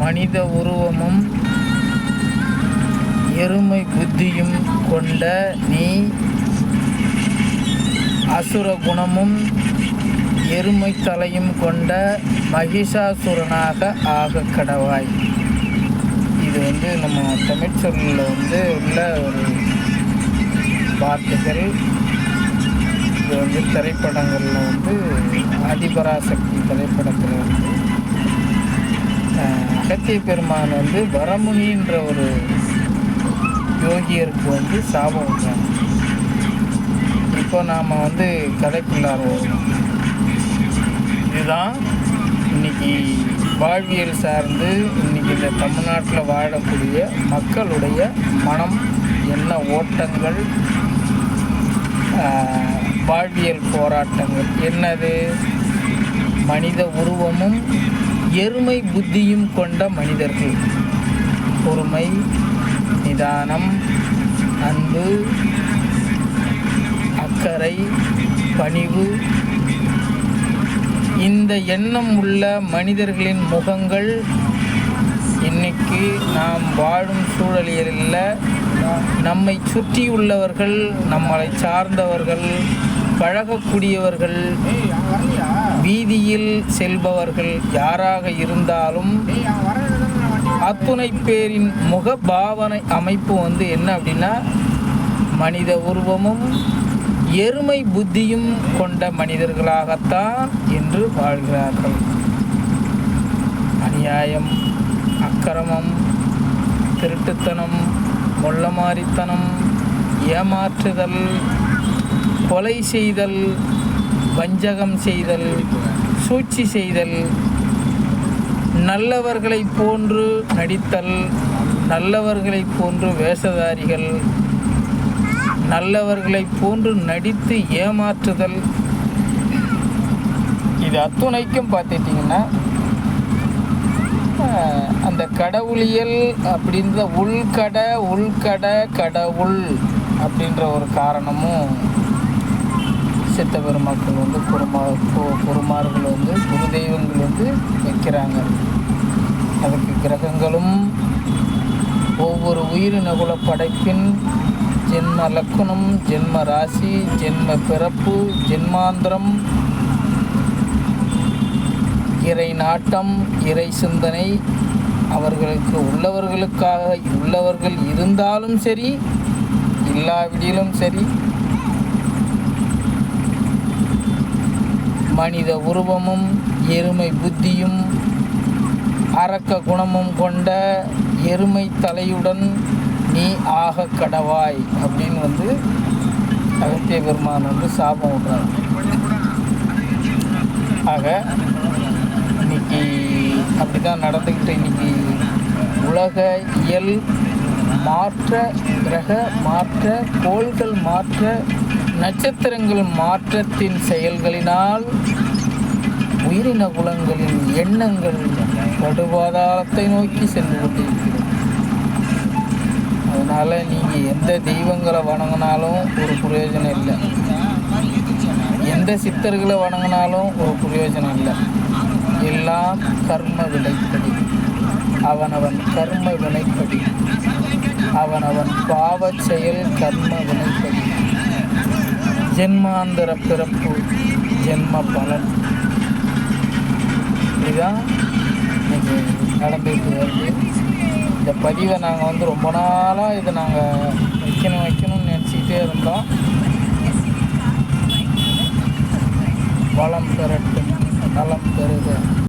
மனித உருவமும் எருமை புத்தியும் கொண்ட நீ அசுர குணமும் எருமை தலையும் கொண்ட மகிஷாசுரனாக ஆக கடவாய். இது வந்து நம்ம தமிழ்ச்சொல்லில் வந்து உள்ள ஒரு வார்த்தைகள். இது வந்து திரைப்படங்களில் வந்து அதிபராசக்தி திரைப்படத்தில் வந்து அகத்திய பெருமான் வந்து வரமுனின்ற ஒரு யோகியருக்கு வந்து சாபம் விட்டாங்க இப்போ நாம் வந்து கதைக்குள்ளார வருவோம் இதுதான் இன்னைக்கு வாழ்வியல் சார்ந்து இன்னைக்கு இந்த தமிழ்நாட்டில் வாழக்கூடிய மக்களுடைய மனம் என்ன ஓட்டங்கள் வாழ்வியல் போராட்டங்கள். என்னது? மனித உருவமும் எருமை புத்தியும் கொண்ட மனிதர்கள். பொறுமை நிதானம் அன்பு அக்கறை பணிவு. இந்த எண்ணம் உள்ள மனிதர்களின் முகங்கள் இன்னைக்கு நாம் வாழும் சூழலியலில் நம்மை சுற்றியுள்ளவர்கள் நம்மளை சார்ந்தவர்கள் பழகக்கூடியவர்கள் வீதியில் செல்பவர்கள் யாராக இருந்தாலும் அத்துணை பேரின் முகபாவனை அமைப்பு வந்து என்ன அப்படின்னா மனித உருவமும் எருமை புத்தியும் கொண்ட மனிதர்களாகத்தான் என்று வாழ்கிறார்கள். அநியாயம் அக்கிரமம் திருட்டுத்தனம் மொள்ளமாரித்தனம் ஏமாற்றுதல் கொலை செய்தல் வஞ்சகம் செய்தல் சூழ்ச்சி செய்தல் நல்லவர்களை போன்று நடித்தல் நல்லவர்களைப் போன்று வேஷதாரிகள் நல்லவர்களைப் போன்று நடித்து ஏமாற்றுதல். இது அத்துணைக்கும் பார்த்துட்டிங்கன்னா அந்த கடவுளியல் அப்படின்ற உள்கட உள்கட கடவுள் அப்படின்ற ஒரு காரணமும் சித்த பெருமக்கள் வந்து குருமா குருமார்கள் வந்து குரு தெய்வங்கள் வந்து வைக்கிறாங்க. அதுக்கு கிரகங்களும் ஒவ்வொரு உயிரினகுல படைப்பின் ஜென்ம லக்குணம் ஜென்ம ராசி ஜென்ம பிறப்பு ஜென்மாந்திரம் இறை நாட்டம் இறை சிந்தனை அவர்களுக்கு உள்ளவர்களுக்காக உள்ளவர்கள் இருந்தாலும் சரி இல்லாவிடிலும் சரி மனித உருவமும் எருமை புத்தியும் அரக்க குணமும் கொண்ட எருமை தலையுடன் நீ ஆக கடவாய் அப்படின்னு வந்து அகத்திய பெருமான் வந்து சாபம் விடுறாங்க ஆக இன்னைக்கு அப்படி தான் நடந்துக்கிட்டு இன்னைக்கு உலக இயல் மாற்ற கிரக மாற்ற கோள்கள் மாற்ற நட்சத்திரங்கள் மாற்றத்தின் செயல்களினால் உயிரின குலங்களின் எண்ணங்கள் படுபாதாளத்தை நோக்கி சென்று கொண்டிருக்கிறது. அதனால் நீங்கள் எந்த தெய்வங்களை வணங்கினாலும் ஒரு பிரயோஜனம் இல்லை. எந்த சித்தர்களை வணங்கினாலும் ஒரு பிரயோஜனம் இல்லை. எல்லாம் கர்ம வினைப்படி. அவனவன் கர்ம வினைப்படி. அவனவன் பாவச் செயல் கர்ம வினைப்படி. ஜென்மாந்தர பிறப்பு ஜென்ம பலன் இதுதான் இன்னைக்கு நடந்துட்டு வருது இந்த பதிவை நாங்கள் வந்து ரொம்ப நாளாக இதை நாங்கள் வைக்கணும் வைக்கணும்னு நினச்சிக்கிட்டே இருந்தோம். வளம் பெறட்டும் நலம் பெறுக.